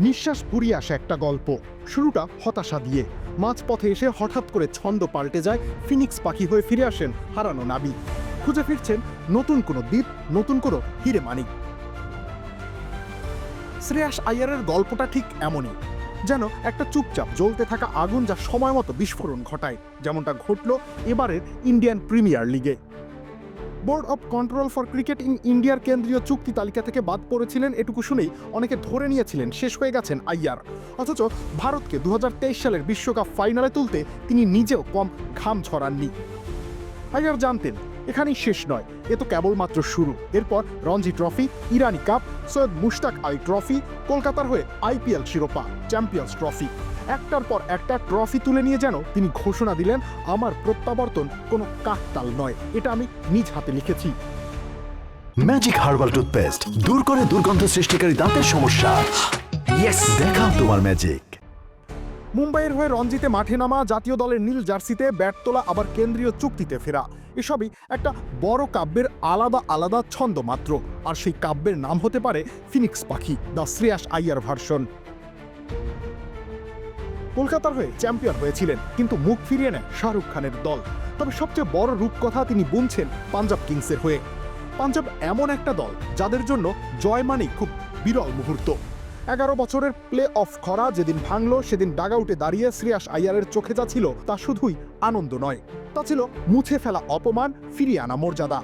নিঃশ্বাস ফুরিয়ে আসে একটা গল্প। শুরুটা হতাশা দিয়ে। মাঝপথে এসে হঠাৎ করে ছন্দ পাল্টে যায়, ফিনিক্স পাখি হয়ে ফিরে আসেন হারানো নাবি খুঁজে ফিরছেন নতুন কোনো দ্বীপ, নতুন কোনো হিরে মানিক। শ্রেয়াস আইয়ারের গল্পটা ঠিক এমনই, যেন একটা চুপচাপ জ্বলতে থাকা আগুন যা সময় মতো বিস্ফোরণ ঘটায়, যেমনটা ঘটল এবারের ইন্ডিয়ান প্রিমিয়ার লিগে। Board of control for cricket in ইন্ডিয়ার কেন্দ্রীয় চুক্তি তালিকা থেকে বাদ পড়েছিলেন, এটুকু শুনেই অনেকে ধরে নিয়েছিলেন শেষ হয়ে গেছেন আইয়ার অথচ ভারতকে দু হাজার তেইশ সালের বিশ্বকাপ ফাইনালে তুলতে তিনি নিজেও কম ঘাম ছড়াননি। আইয়ার জানতেন, এখানেই শেষ নয়। এ তো কেবলমাত্র শুরু। এরপর Ranji trophy, Irani cup, Syed Mushtaq Ali trophy, কলকাতার হয়ে আইপিএল শিরোপা, চ্যাম্পিয়ন্স ট্রফি। একটার পর একটা ট্রফি তুলে নিয়ে যেন তিনি ঘোষণা দিলেন, আমার প্রত্যাবর্তন কোনো কাকতাল নয়। এটা আমি নিজ হাতে লিখেছি। ম্যাজিক হার্বাল টুথপেস্ট দূর করে দুর্গন্ধ সৃষ্টিকারী দাঁতের সমস্যা। দেখাও তোমার ম্যাজিক মুম্বাইয়ের হয়ে রঞ্জিতে মাঠে নামা জাতীয় দলের নীল জার্সিতে ব্যাট তোলা, আবার কেন্দ্রীয় চুক্তিতে ফেরা। এসবই একটা বড় কাব্যের আলাদা আলাদা ছন্দ মাত্র। আর সেই কাব্যের নাম হতে পারে ফিনিক্স পাখি, দ্য শ্রেয়াস আইয়ার ভার্সন। কলকাতার হয়ে চ্যাম্পিয়ন হয়েছিলেন, কিন্তু মুখ ফিরিয়ে নেয় শাহরুখ খানের দল। তবে সবচেয়ে বড় রূপকথা তিনি বুনছেন পাঞ্জাব কিংসের হয়ে। পাঞ্জাব এমন একটা দল, যাদের জন্য জয় মানেই খুব বিরল মুহূর্ত। এগারো বছরের প্লে অফ খরা যেদিন ভাঙল, সেদিন ডাগাউটে দাঁড়িয়ে শ্রেয়াস আইয়ারের চোখে যা ছিল, তা শুধুই আনন্দ নয়। তা ছিল মুছে ফেলা অপমান, ফিরিয়ে আনা মর্যাদা।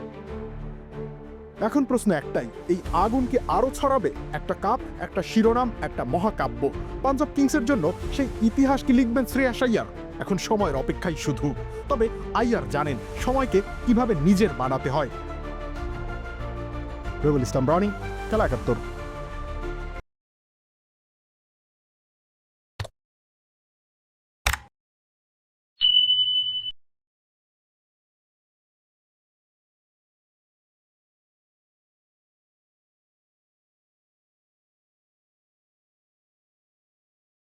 এখন প্রশ্ন একটাই, এই আগুন কি আরও ছড়াবে? একটা কাপ, একটা শিরোনাম, একটা মহাকাব্য। পাঞ্জাব কিংসের জন্য সেই ইতিহাস কি লিখবেন শ্রেয়াস আইয়ার এখন সময়ের অপেক্ষাই শুধু। তবে আইয়ার জানেন সময়কে কীভাবে নিজের বানাতে হয়। রবিউল ইসলাম রনি, খেলা একাত্তর।